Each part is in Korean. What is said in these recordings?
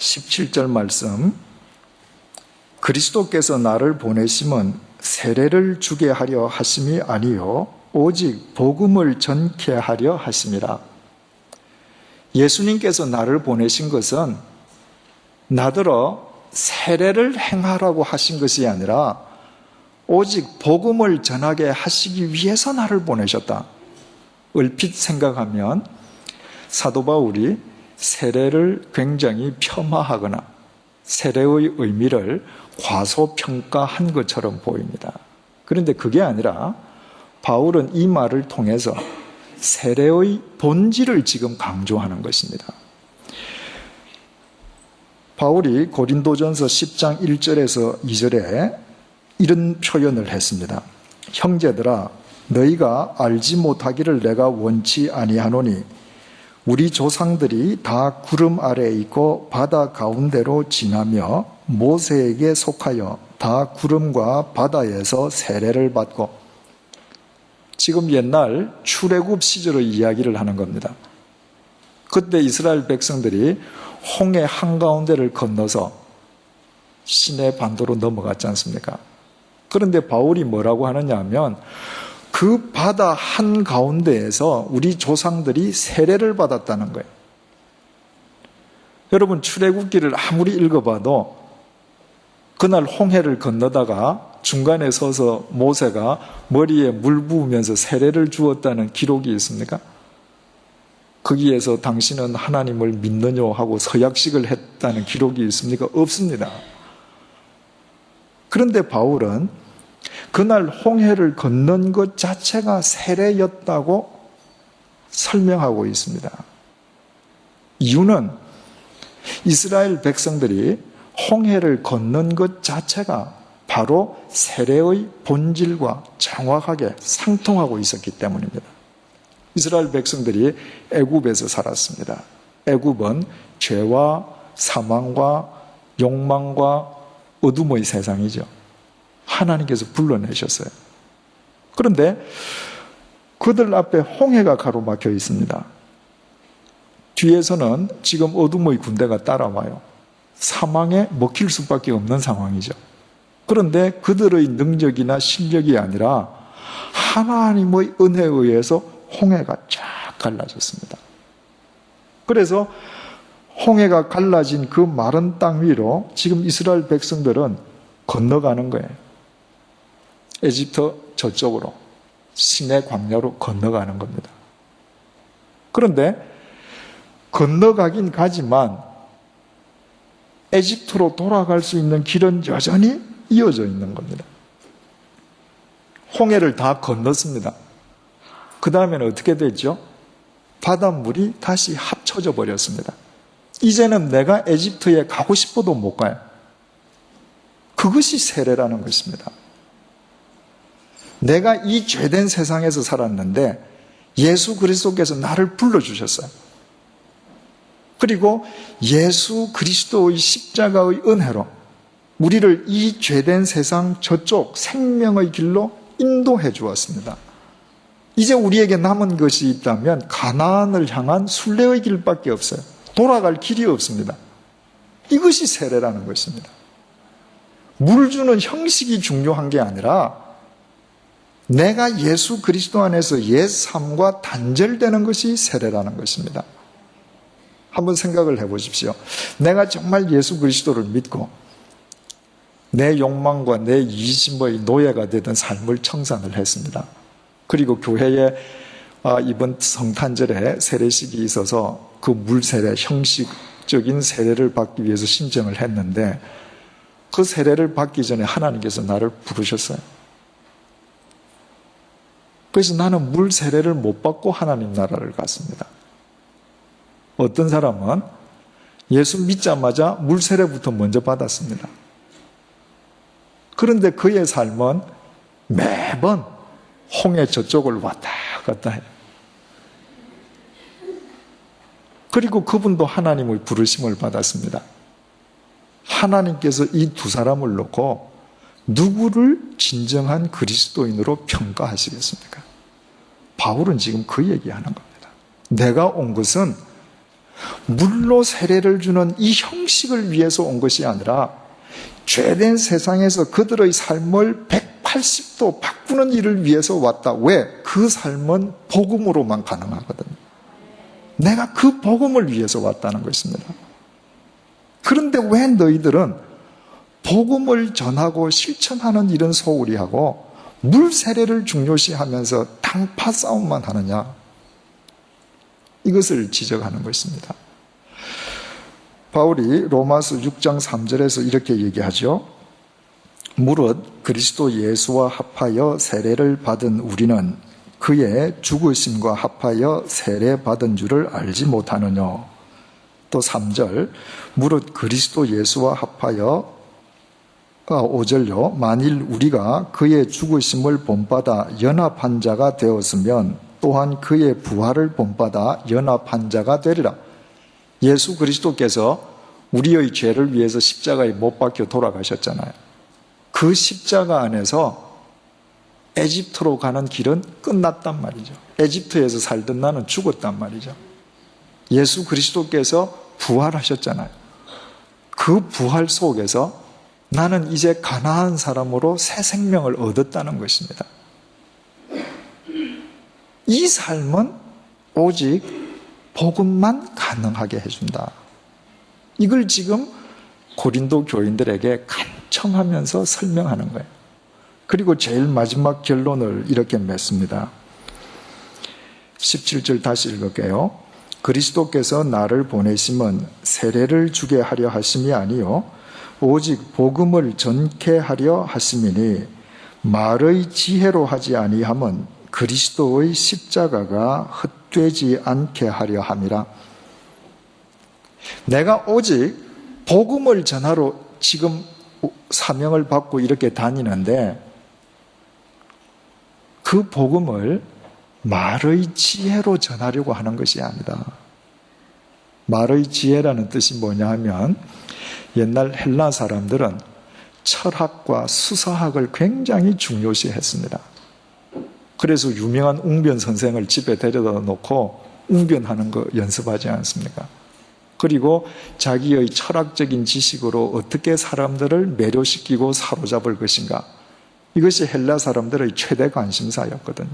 17절 말씀 그리스도께서 나를 보내심은 세례를 주게 하려 하심이 아니요 오직 복음을 전케 하려 하심이라 예수님께서 나를 보내신 것은 나더러 세례를 행하라고 하신 것이 아니라 오직 복음을 전하게 하시기 위해서 나를 보내셨다. 얼핏 생각하면 사도 바울이 세례를 굉장히 폄하하거나 세례의 의미를 과소평가한 것처럼 보입니다. 그런데 그게 아니라 바울은 이 말을 통해서 세례의 본질을 지금 강조하는 것입니다. 바울이 고린도전서 10장 1절에서 2절에 이런 표현을 했습니다. 형제들아 너희가 알지 못하기를 내가 원치 아니하노니 우리 조상들이 다 구름 아래에 있고 바다 가운데로 지나며 모세에게 속하여 다 구름과 바다에서 세례를 받고 지금 옛날 출애굽 시절의 이야기를 하는 겁니다. 그때 이스라엘 백성들이 홍해 한가운데를 건너서 시내 반도로 넘어갔지 않습니까? 그런데 바울이 뭐라고 하느냐 하면 그 바다 한 가운데에서 우리 조상들이 세례를 받았다는 거예요. 여러분 출애굽기를 아무리 읽어봐도 그날 홍해를 건너다가 중간에 서서 모세가 머리에 물 부으면서 세례를 주었다는 기록이 있습니까? 거기에서 당신은 하나님을 믿느냐 하고 서약식을 했다는 기록이 있습니까? 없습니다. 그런데 바울은 그날 홍해를 건넌 것 자체가 세례였다고 설명하고 있습니다. 이유는 이스라엘 백성들이 홍해를 건넌 것 자체가 바로 세례의 본질과 정확하게 상통하고 있었기 때문입니다. 이스라엘 백성들이 애굽에서 살았습니다. 애굽은 죄와 사망과 욕망과 어둠의 세상이죠. 하나님께서 불러내셨어요. 그런데 그들 앞에 홍해가 가로막혀 있습니다. 뒤에서는 지금 어둠의 군대가 따라와요. 사망에 먹힐 수밖에 없는 상황이죠. 그런데 그들의 능력이나 실력이 아니라 하나님의 은혜에 의해서 홍해가 쫙 갈라졌습니다. 그래서 홍해가 갈라진 그 마른 땅 위로 지금 이스라엘 백성들은 건너가는 거예요. 에집트 저쪽으로 시내 광야로 건너가는 겁니다. 그런데 건너가긴 가지만 에집트로 돌아갈 수 있는 길은 여전히 이어져 있는 겁니다. 홍해를 다 건넜습니다. 그 다음에는 어떻게 됐죠? 바닷물이 다시 합쳐져 버렸습니다. 이제는 내가 에집트에 가고 싶어도 못 가요. 그것이 세례라는 것입니다. 내가 이 죄된 세상에서 살았는데 예수 그리스도께서 나를 불러주셨어요. 그리고 예수 그리스도의 십자가의 은혜로 우리를 이 죄된 세상 저쪽 생명의 길로 인도해 주었습니다. 이제 우리에게 남은 것이 있다면 가나안을 향한 순례의 길밖에 없어요. 돌아갈 길이 없습니다. 이것이 세례라는 것입니다. 물 주는 형식이 중요한 게 아니라 내가 예수 그리스도 안에서 옛 삶과 단절되는 것이 세례라는 것입니다. 한번 생각을 해 보십시오. 내가 정말 예수 그리스도를 믿고 내 욕망과 내 이심의 노예가 되던 삶을 청산을 했습니다. 그리고 교회에 아, 이번 성탄절에 세례식이 있어서 그 물세례 형식적인 세례를 받기 위해서 신청을 했는데 그 세례를 받기 전에 하나님께서 나를 부르셨어요. 그래서 나는 물 세례를 못 받고 하나님 나라를 갔습니다. 어떤 사람은 예수 믿자마자 물 세례부터 먼저 받았습니다. 그런데 그의 삶은 매번 홍해 저쪽을 왔다 갔다 해요. 그리고 그분도 하나님의 부르심을 받았습니다. 하나님께서 이 두 사람을 놓고 누구를 진정한 그리스도인으로 평가하시겠습니까? 바울은 지금 그 얘기하는 겁니다. 내가 온 것은 물로 세례를 주는 이 형식을 위해서 온 것이 아니라 죄된 세상에서 그들의 삶을 180도 바꾸는 일을 위해서 왔다. 왜? 그 삶은 복음으로만 가능하거든요. 내가 그 복음을 위해서 왔다는 것입니다. 그런데 왜 너희들은 복음을 전하고 실천하는 일은 소홀히 하고 물 세례를 중요시하면서 당파 싸움만 하느냐? 이것을 지적하는 것입니다. 바울이 로마서 6장 3절에서 이렇게 얘기하죠. 무릇 그리스도 예수와 합하여 세례를 받은 우리는 그의 죽으심과 합하여 세례 받은 줄을 알지 못하느냐. 또 3절 무릇 그리스도 예수와 합하여 5절요. 만일 우리가 그의 죽으심을 본받아 연합한 자가 되었으면 또한 그의 부활을 본받아 연합한 자가 되리라. 예수 그리스도께서 우리의 죄를 위해서 십자가에 못 박혀 돌아가셨잖아요. 그 십자가 안에서 에집트로 가는 길은 끝났단 말이죠. 에집트에서 살던 나는 죽었단 말이죠. 예수 그리스도께서 부활하셨잖아요. 그 부활 속에서 나는 이제 가나안 사람으로 새 생명을 얻었다는 것입니다. 이 삶은 오직 복음만 가능하게 해준다. 이걸 지금 고린도 교인들에게 간청하면서 설명하는 거예요. 그리고 제일 마지막 결론을 이렇게 맺습니다. 17절 다시 읽을게요. 그리스도께서 나를 보내심은 세례를 주게 하려 하심이 아니요 오직 복음을 전케 하려 하심이니 말의 지혜로 하지 아니함은 그리스도의 십자가가 헛되지 않게 하려 함이라. 내가 오직 복음을 전하러 지금 사명을 받고 이렇게 다니는데 그 복음을 말의 지혜로 전하려고 하는 것이 아니다. 말의 지혜라는 뜻이 뭐냐 하면 옛날 헬라 사람들은 철학과 수사학을 굉장히 중요시 했습니다. 그래서 유명한 웅변 선생을 집에 데려다 놓고 웅변하는 거 연습하지 않습니까? 그리고 자기의 철학적인 지식으로 어떻게 사람들을 매료시키고 사로잡을 것인가. 이것이 헬라 사람들의 최대 관심사였거든요.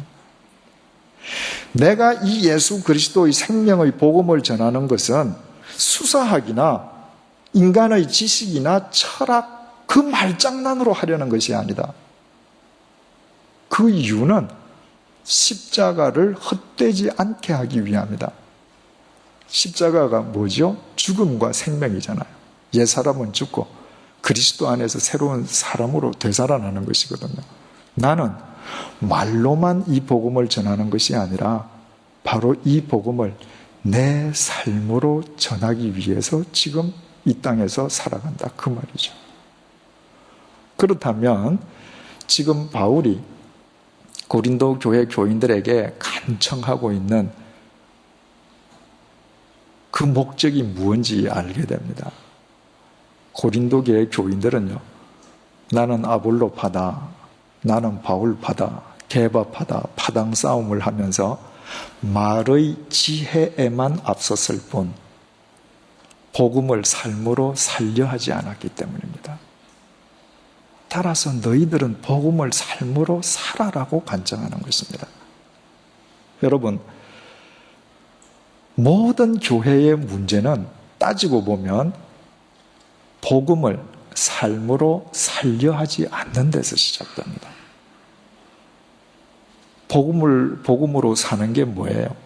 내가 이 예수 그리스도의 생명의 복음을 전하는 것은 수사학이나 인간의 지식이나 철학 그 말장난으로 하려는 것이 아니다. 그 이유는 십자가를 헛되지 않게 하기 위함이다. 십자가가 뭐죠? 죽음과 생명이잖아요. 옛 사람은 죽고 그리스도 안에서 새로운 사람으로 되살아나는 것이거든요. 나는 말로만 이 복음을 전하는 것이 아니라 바로 이 복음을 내 삶으로 전하기 위해서 지금 이 땅에서 살아간다. 그 말이죠. 그렇다면 지금 바울이 고린도 교회 교인들에게 간청하고 있는 그 목적이 무엇인지 알게 됩니다. 고린도 교회 교인들은요, 나는 아볼로파다, 나는 바울파다, 개바파다, 파당 싸움을 하면서 말의 지혜에만 앞섰을 뿐, 복음을 삶으로 살려 하지 않았기 때문입니다. 따라서 너희들은 복음을 삶으로 살아라고 간청하는 것입니다. 여러분, 모든 교회의 문제는 따지고 보면 복음을 삶으로 살려 하지 않는 데서 시작됩니다. 복음을, 복음으로 사는 게 뭐예요?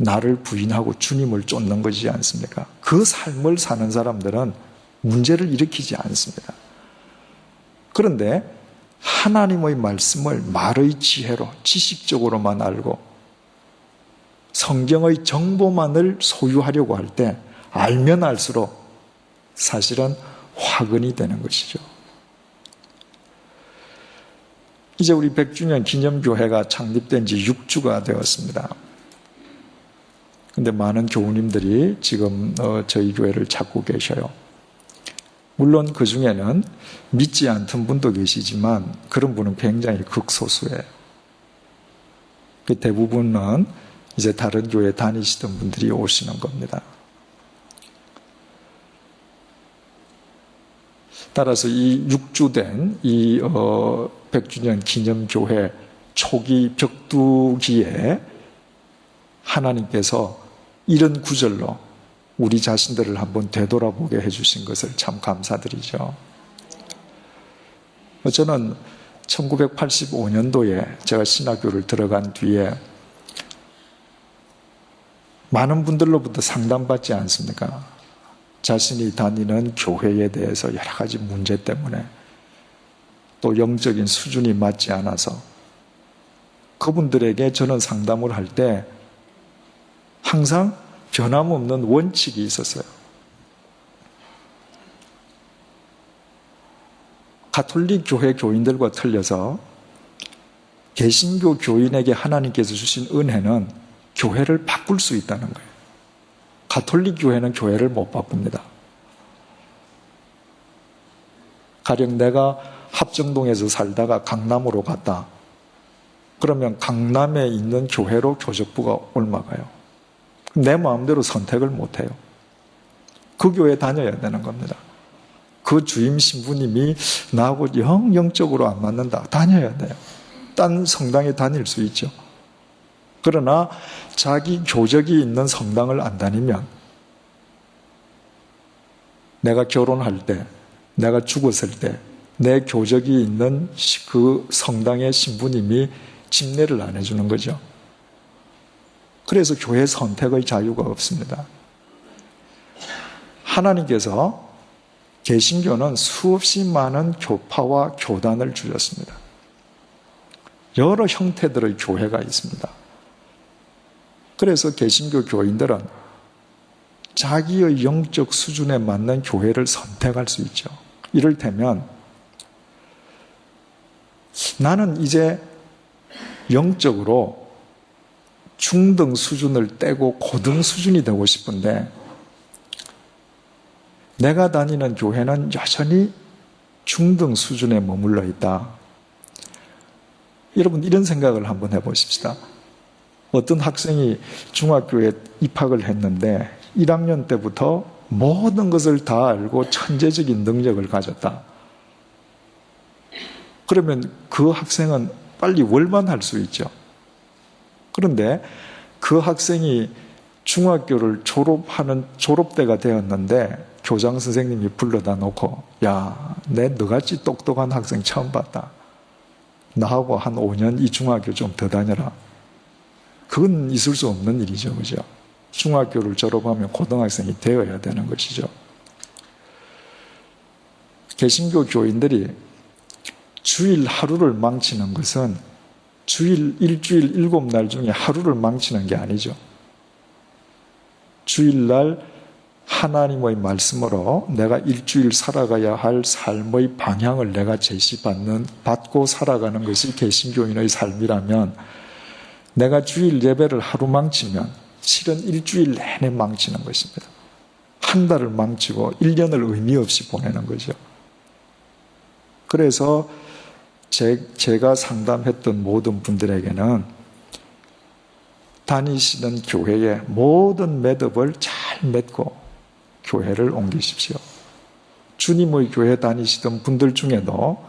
나를 부인하고 주님을 쫓는 것이지 않습니까? 그 삶을 사는 사람들은 문제를 일으키지 않습니다. 그런데 하나님의 말씀을 말의 지혜로 지식적으로만 알고 성경의 정보만을 소유하려고 할 때 알면 알수록 사실은 화근이 되는 것이죠. 이제 우리 100주년 기념교회가 창립된 지 6주가 되었습니다. 근데 많은 교우님들이 지금 어, 저희 교회를 찾고 계셔요. 물론 그 중에는 믿지 않던 분도 계시지만 그런 분은 굉장히 극소수예요. 그 대부분은 이제 다른 교회 다니시던 분들이 오시는 겁니다. 따라서 이 6주된 이 어, 100주년 기념교회 초기 벽두기에 하나님께서 이런 구절로 우리 자신들을 한번 되돌아보게 해주신 것을 참 감사드리죠. 저는 1985년도에 제가 신학교를 들어간 뒤에 많은 분들로부터 상담받지 않습니까? 자신이 다니는 교회에 대해서 여러 가지 문제 때문에 또 영적인 수준이 맞지 않아서 그분들에게 저는 상담을 할때 항상 변함없는 원칙이 있었어요. 가톨릭 교회 교인들과 틀려서 개신교 교인에게 하나님께서 주신 은혜는 교회를 바꿀 수 있다는 거예요. 가톨릭 교회는 교회를 못 바꿉니다. 가령 내가 합정동에서 살다가 강남으로 갔다. 그러면 강남에 있는 교회로 교적부가 올라가요. 내 마음대로 선택을 못 해요. 그 교회 다녀야 되는 겁니다. 그 주임 신부님이 나하고 영, 영적으로 안 맞는다. 다녀야 돼요. 딴 성당에 다닐 수 있죠. 그러나 자기 교적이 있는 성당을 안 다니면 내가 결혼할 때, 내가 죽었을 때, 내 교적이 있는 그 성당의 신부님이 집례를 안 해주는 거죠. 그래서 교회 선택의 자유가 없습니다. 하나님께서 개신교는 수없이 많은 교파와 교단을 주셨습니다. 여러 형태들의 교회가 있습니다. 그래서 개신교 교인들은 자기의 영적 수준에 맞는 교회를 선택할 수 있죠. 이를테면 나는 이제 영적으로 중등 수준을 떼고 고등 수준이 되고 싶은데 내가 다니는 교회는 여전히 중등 수준에 머물러 있다. 여러분 이런 생각을 한번 해보십시다. 어떤 학생이 중학교에 입학을 했는데 1학년 때부터 모든 것을 다 알고 천재적인 능력을 가졌다. 그러면 그 학생은 빨리 월반할 수 있죠. 그런데 그 학생이 중학교를 졸업하는 졸업대가 되었는데 교장 선생님이 불러다 놓고 야, 내 너같이 똑똑한 학생 처음 봤다. 나하고 한 5년 이 중학교 좀 더 다녀라. 그건 있을 수 없는 일이죠. 그죠? 중학교를 졸업하면 고등학생이 되어야 되는 것이죠. 개신교 교인들이 주일 하루를 망치는 것은 주일, 일주일, 일곱 날 중에 하루를 망치는 게 아니죠. 주일날 하나님의 말씀으로 내가 일주일 살아가야 할 삶의 방향을 내가 제시받는, 받고 살아가는 것이 개신교인의 삶이라면 내가 주일 예배를 하루 망치면 실은 일주일 내내 망치는 것입니다. 한 달을 망치고 1년을 의미 없이 보내는 거죠. 그래서 제, 제가 상담했던 모든 분들에게는 다니시는 교회의 모든 매듭을 잘 맺고 교회를 옮기십시오. 주님의 교회 다니시던 분들 중에도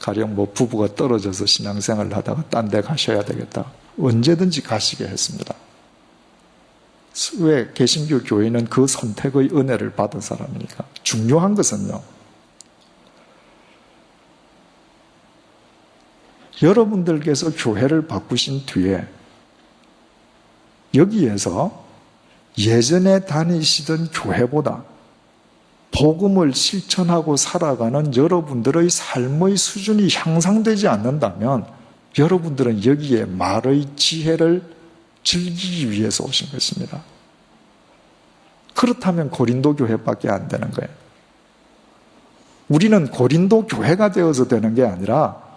가령 뭐 부부가 떨어져서 신앙생활을 하다가 딴 데 가셔야 되겠다. 언제든지 가시게 했습니다. 왜 개신교 교회는 그 선택의 은혜를 받은 사람이니까. 중요한 것은요. 여러분들께서 교회를 바꾸신 뒤에 여기에서 예전에 다니시던 교회보다 복음을 실천하고 살아가는 여러분들의 삶의 수준이 향상되지 않는다면 여러분들은 여기에 말의 지혜를 즐기기 위해서 오신 것입니다. 그렇다면 고린도 교회밖에 안 되는 거예요. 우리는 고린도 교회가 되어서 되는 게 아니라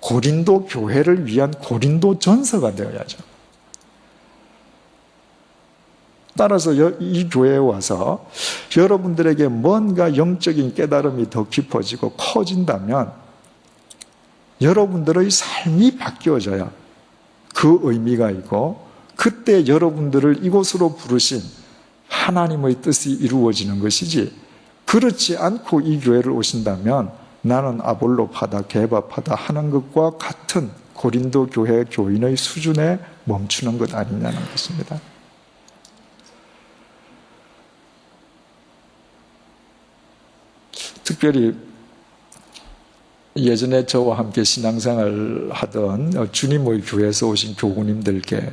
고린도 교회를 위한 고린도 전서가 되어야죠. 따라서 이 교회에 와서 여러분들에게 뭔가 영적인 깨달음이 더 깊어지고 커진다면 여러분들의 삶이 바뀌어져야 그 의미가 있고 그때 여러분들을 이곳으로 부르신 하나님의 뜻이 이루어지는 것이지 그렇지 않고 이 교회를 오신다면 나는 아볼로파다, 개바파다 하는 것과 같은 고린도 교회 교인의 수준에 멈추는 것 아니냐는 것입니다. 특별히 예전에 저와 함께 신앙생활 하던 주님의 교회에서 오신 교우님들께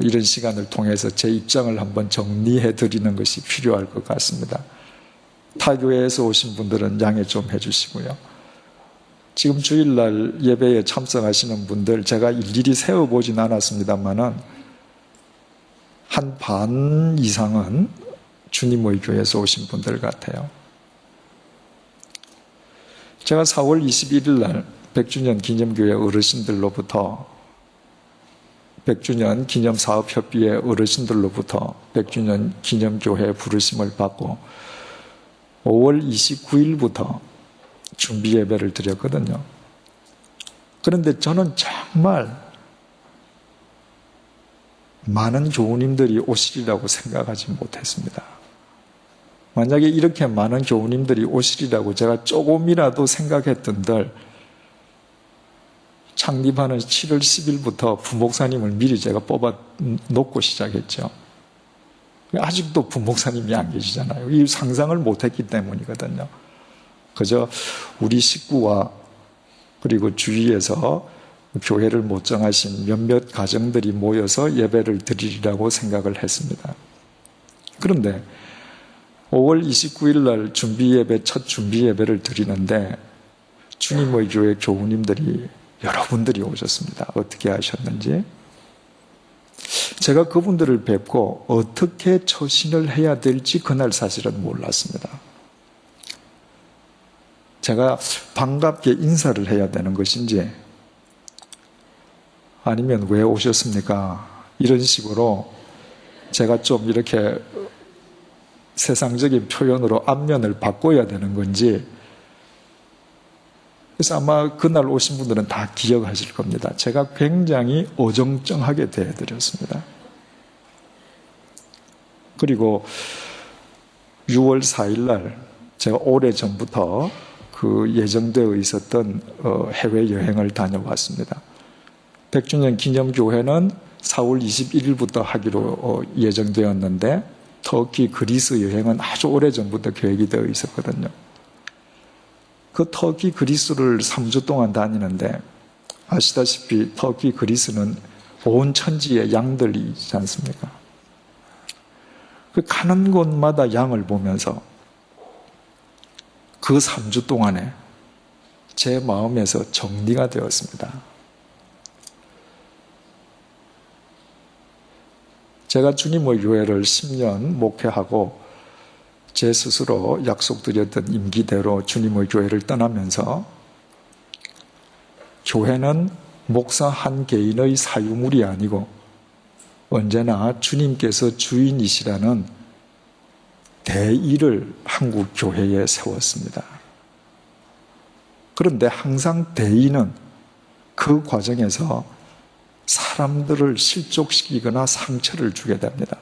이런 시간을 통해서 제 입장을 한번 정리해 드리는 것이 필요할 것 같습니다. 타 교회에서 오신 분들은 양해 좀 해주시고요. 지금 주일날 예배에 참석하시는 분들 제가 일일이 세어보진 않았습니다만은 한 반 이상은 주님의 교회에서 오신 분들 같아요. 제가 4월 21일 날 100주년 기념교회 어르신들로부터 100주년 기념사업협의회 어르신들로부터 100주년 기념교회 부르심을 받고 5월 29일부터 준비 예배를 드렸거든요. 그런데 저는 정말 많은 교우님들이 오시리라고 생각하지 못했습니다. 만약에 이렇게 많은 교우님들이 오시리라고 제가 조금이라도 생각했던들 창립하는 7월 10일부터 부목사님을 미리 제가 뽑아 놓고 시작했죠. 아직도 부목사님이 안 계시잖아요. 이 상상을 못했기 때문이거든요. 그저 우리 식구와 그리고 주위에서 교회를 못 정하신 몇몇 가정들이 모여서 예배를 드리리라고 생각을 했습니다. 그런데 5월 29일 날 준비 예배, 첫 준비 예배를 드리는데 주님의 교회 교우님들이 여러분들이 오셨습니다. 어떻게 하셨는지. 제가 그분들을 뵙고 어떻게 처신을 해야 될지 그날 사실은 몰랐습니다. 제가 반갑게 인사를 해야 되는 것인지 아니면 왜 오셨습니까? 이런 식으로 제가 좀 이렇게 세상적인 표현으로 안면을 바꿔야 되는 건지 그래서 아마 그날 오신 분들은 다 기억하실 겁니다. 제가 굉장히 어정쩡하게 대해드렸습니다. 그리고 6월 4일 날 제가 오래 전부터 그 예정되어 있었던 어, 해외 여행을 다녀왔습니다. 100주년 기념교회는 4월 21일부터 하기로 어, 예정되었는데 터키 그리스 여행은 아주 오래 전부터 계획이 되어 있었거든요. 그 터키 그리스를 3주 동안 다니는데 아시다시피 터키 그리스는 온 천지에 양들이 있지 않습니까? 그 가는 곳마다 양을 보면서 그 3주 동안에 제 마음에서 정리가 되었습니다. 제가 주님의 교회를 10년 목회하고 제 스스로 약속드렸던 임기대로 주님의 교회를 떠나면서 교회는 목사 한 개인의 사유물이 아니고 언제나 주님께서 주인이시라는 대의를 한국 교회에 세웠습니다. 그런데 항상 대의는 그 과정에서 사람들을 실족시키거나 상처를 주게 됩니다.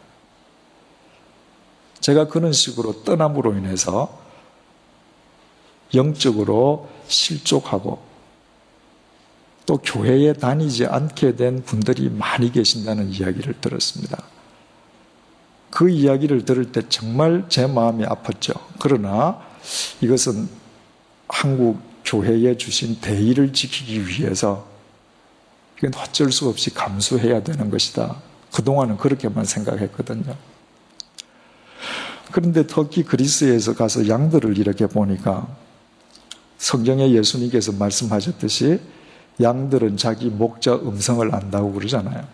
제가 그런 식으로 떠남으로 인해서 영적으로 실족하고 또 교회에 다니지 않게 된 분들이 많이 계신다는 이야기를 들었습니다. 그 이야기를 들을 때 정말 제 마음이 아팠죠. 그러나 이것은 한국 교회에 주신 대의를 지키기 위해서 이건 어쩔 수 없이 감수해야 되는 것이다. 그동안은 그렇게만 생각했거든요. 그런데 터키 그리스에서 가서 양들을 이렇게 보니까 성경에 예수님께서 말씀하셨듯이 양들은 자기 목자 음성을 안다고 그러잖아요.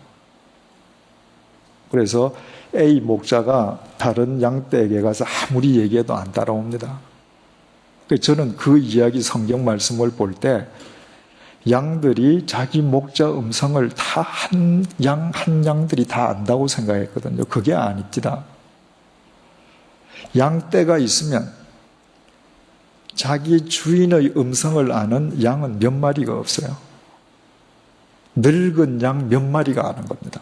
그래서 A 목자가 다른 양떼에게 가서 아무리 얘기해도 안 따라옵니다. 저는 그 이야기 성경 말씀을 볼 때 양들이 자기 목자 음성을 다 한 양, 한 양들이 다 안다고 생각했거든요. 그게 아닙니다. 양떼가 있으면 자기 주인의 음성을 아는 양은 몇 마리가 없어요. 늙은 양 몇 마리가 아는 겁니다.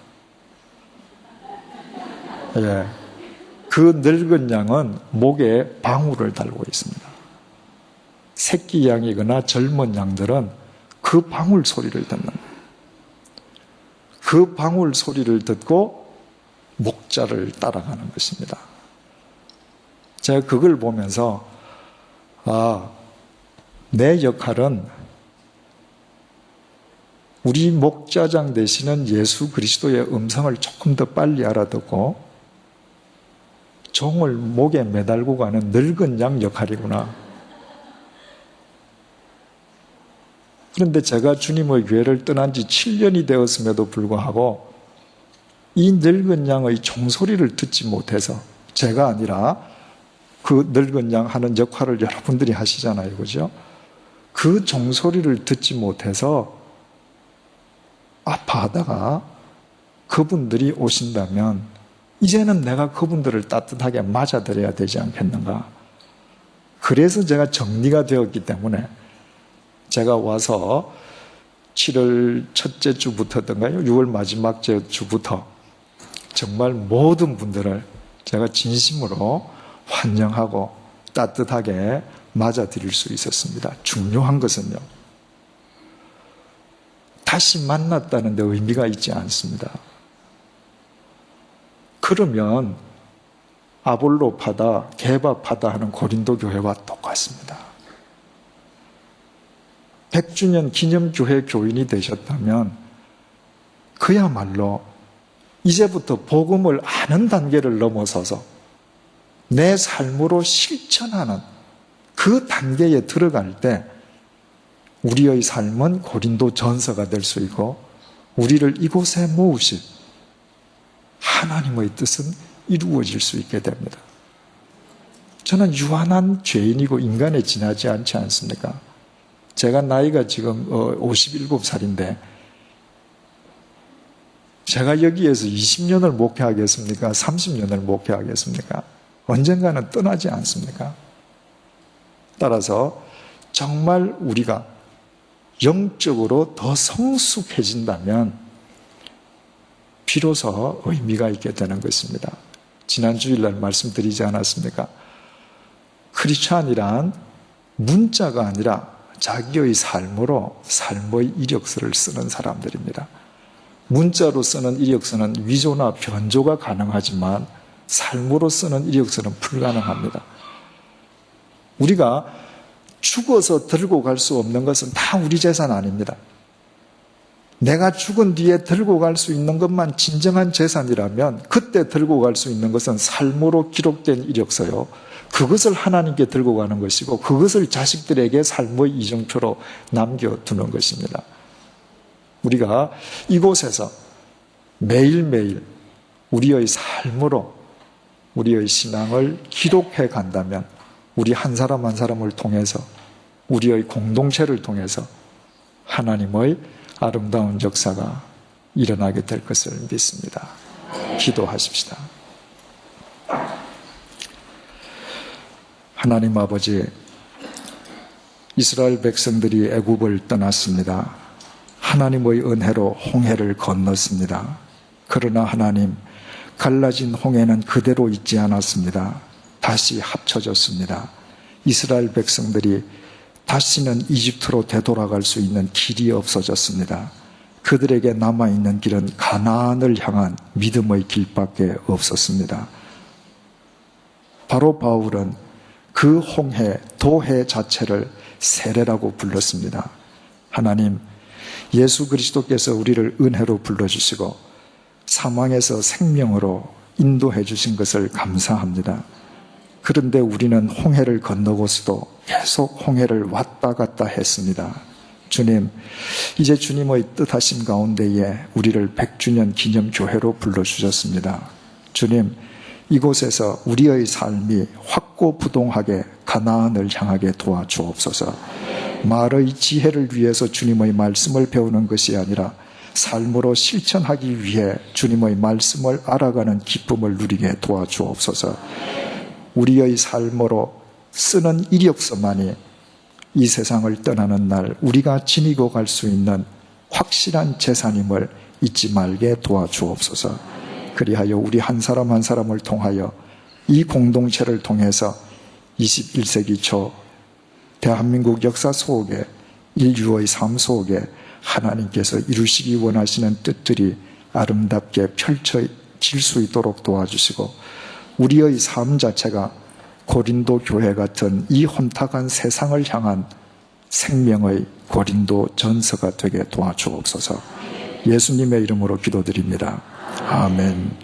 예. 그 늙은 양은 목에 방울을 달고 있습니다. 새끼 양이거나 젊은 양들은 그 방울 소리를 듣는. 그 방울 소리를 듣고 목자를 따라가는 것입니다. 제가 그걸 보면서 아, 내 역할은 우리 목자장 되시는 예수 그리스도의 음성을 조금 더 빨리 알아듣고 종을 목에 매달고 가는 늙은 양 역할이구나. 그런데 제가 주님의 교회를 떠난 지 7년이 되었음에도 불구하고 이 늙은 양의 종소리를 듣지 못해서 제가 아니라 그 늙은 양 하는 역할을 여러분들이 하시잖아요. 그죠? 그 종소리를 듣지 못해서 아파하다가 그분들이 오신다면 이제는 내가 그분들을 따뜻하게 맞아드려야 되지 않겠는가. 그래서 제가 정리가 되었기 때문에 제가 와서 7월 첫째 주부터던가요? 6월 마지막 주부터 정말 모든 분들을 제가 진심으로 환영하고 따뜻하게 맞아드릴 수 있었습니다. 중요한 것은요. 다시 만났다는 데 의미가 있지 않습니다. 그러면 아볼로파다, 개바파다 하는 고린도 교회와 똑같습니다. 100주년 기념교회 교인이 되셨다면 그야말로 이제부터 복음을 아는 단계를 넘어서서 내 삶으로 실천하는 그 단계에 들어갈 때 우리의 삶은 고린도 전서가 될 수 있고 우리를 이곳에 모으신 하나님의 뜻은 이루어질 수 있게 됩니다. 저는 유한한 죄인이고 인간에 지나지 않지 않습니까? 제가 나이가 지금 57살인데 어, 제가 여기에서 20년을 목회하겠습니까? 30년을 목회하겠습니까? 언젠가는 떠나지 않습니까? 따라서 정말 우리가 영적으로 더 성숙해진다면 비로소 의미가 있게 되는 것입니다. 지난 주일날 말씀드리지 않았습니까? 크리스찬이란 문자가 아니라 자기의 삶으로 삶의 이력서를 쓰는 사람들입니다. 문자로 쓰는 이력서는 위조나 변조가 가능하지만 삶으로 쓰는 이력서는 불가능합니다. 우리가 죽어서 들고 갈 수 없는 것은 다 우리 재산 아닙니다. 내가 죽은 뒤에 들고 갈 수 있는 것만 진정한 재산이라면 그때 들고 갈 수 있는 것은 삶으로 기록된 이력서요. 그것을 하나님께 들고 가는 것이고 그것을 자식들에게 삶의 이정표로 남겨두는 것입니다. 우리가 이곳에서 매일매일 우리의 삶으로 우리의 신앙을 기록해 간다면 우리 한 사람 한 사람을 통해서 우리의 공동체를 통해서 하나님의 아름다운 역사가 일어나게 될 것을 믿습니다. 기도하십시다. 하나님 아버지, 이스라엘 백성들이 애굽을 떠났습니다. 하나님의 은혜로 홍해를 건넜습니다. 그러나 하나님, 갈라진 홍해는 그대로 있지 않았습니다. 다시 합쳐졌습니다. 이스라엘 백성들이 다시는 이집트로 되돌아갈 수 있는 길이 없어졌습니다. 그들에게 남아있는 길은 가나안을 향한 믿음의 길밖에 없었습니다. 바로 바울은 그 홍해, 도해 자체를 세례라고 불렀습니다. 하나님, 예수 그리스도께서 우리를 은혜로 불러주시고 사망에서 생명으로 인도해 주신 것을 감사합니다. 그런데 우리는 홍해를 건너고서도 계속 홍해를 왔다 갔다 했습니다. 주님, 이제 주님의 뜻하심 가운데에 우리를 100주년 기념교회로 불러주셨습니다. 주님, 이곳에서 우리의 삶이 확고부동하게 가나안을 향하게 도와주옵소서. 말의 지혜를 위해서 주님의 말씀을 배우는 것이 아니라 삶으로 실천하기 위해 주님의 말씀을 알아가는 기쁨을 누리게 도와주옵소서. 우리의 삶으로 쓰는 이력서만이 이 세상을 떠나는 날 우리가 지니고 갈 수 있는 확실한 재산임을 잊지 말게 도와주옵소서. 그리하여 우리 한 사람 한 사람을 통하여 이 공동체를 통해서 21세기 초 대한민국 역사 속에 인류의 삶 속에 하나님께서 이루시기 원하시는 뜻들이 아름답게 펼쳐질 수 있도록 도와주시고 우리의 삶 자체가 고린도 교회 같은 이 혼탁한 세상을 향한 생명의 고린도 전서가 되게 도와주옵소서 예수님의 이름으로 기도드립니다. 아멘.